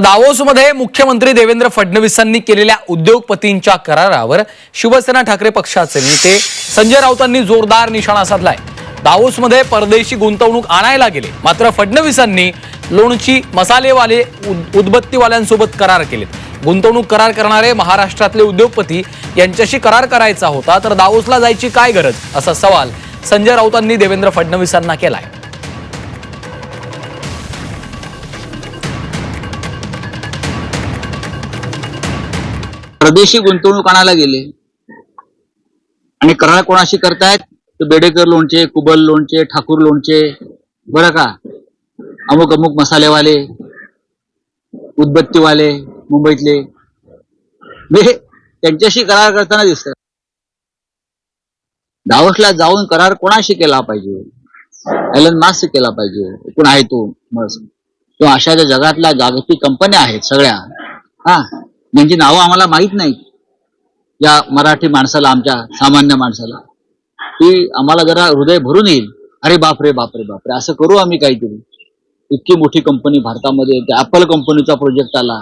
दावोसमध्ये मुख्यमंत्री देवेंद्र फडणवीसांनी केलेल्या उद्योगपतींच्या करारावर शिवसेना ठाकरे पक्षाचे नेते संजय राऊतांनी जोरदार निशाणा साधलाय. दावोसमध्ये परदेशी गुंतवणूक आणायला गेले. मात्र फडणवीसांनी लोणची मसालेवाले उद- उदबत्तीवाल्यांसोबत करार केलेत. गुंतवणूक करार करणारे महाराष्ट्रातले उद्योगपती यांच्याशी करार करायचा होता तर दावोसला जायची काय गरज? असा सवाल संजय राऊतांनी देवेंद्र फडणवीसांना केलाय. परदेशी गुंतवणूक आणायला गेले. आणि करार कोणाशी करतायत? तर बेडेकर लोणचे कुबल लोणचे ठाकूर लोणचे बरं का? अमुक अमुक मसालेवाले उदबत्तीवाले मुंबईतले. हे त्यांच्याशी करार करताना दिसत दावसला जाऊन करार कोणाशी केला पाहिजे? एलन मास्क केला पाहिजे. कोण आहे तो? मस्क. किंवा अशा ज्या जगातल्या जागतिक कंपन्या आहेत सगळ्या. हा. त्यांची नावं आम्हाला माहीत नाही या मराठी माणसाला आमच्या सामान्य माणसाला. ती आम्हाला जरा हृदय भरून येईल. अरे बापरे बापरे बापरे असं करू आम्ही काहीतरी. इतकी मोठी कंपनी भारतामध्ये त्या ऍपल कंपनीचा प्रोजेक्ट आला.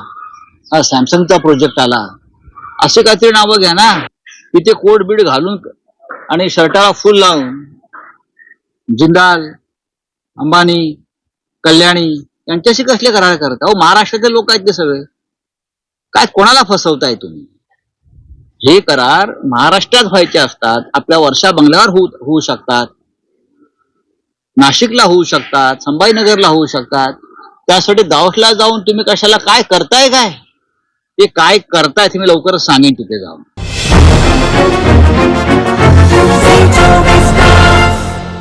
हा सॅमसंगचा प्रोजेक्ट आला. असे काहीतरी नावं घ्या ना. तिथे कोट बीड घालून आणि शर्टाला फुल लावून जिंदाल अंबानी कल्याणी यांच्याशी कसले करार करता? अहो महाराष्ट्रातले लोक आहेत ते सगळे. काय कोणाला फसवताय तुम्ही? हे करार महाराष्ट्रात व्हायचे असतात आपल्या वर्षा बंगल्यावर होऊ होऊ शकतात. नाशिकला होऊ शकतात संभाजीनगरला होऊ शकतात. त्यासाठी दावसला जाऊन तुम्ही कशाला काय करताय काय? ते काय करताय ते मी लवकरच सांगेन तिथे जाऊन.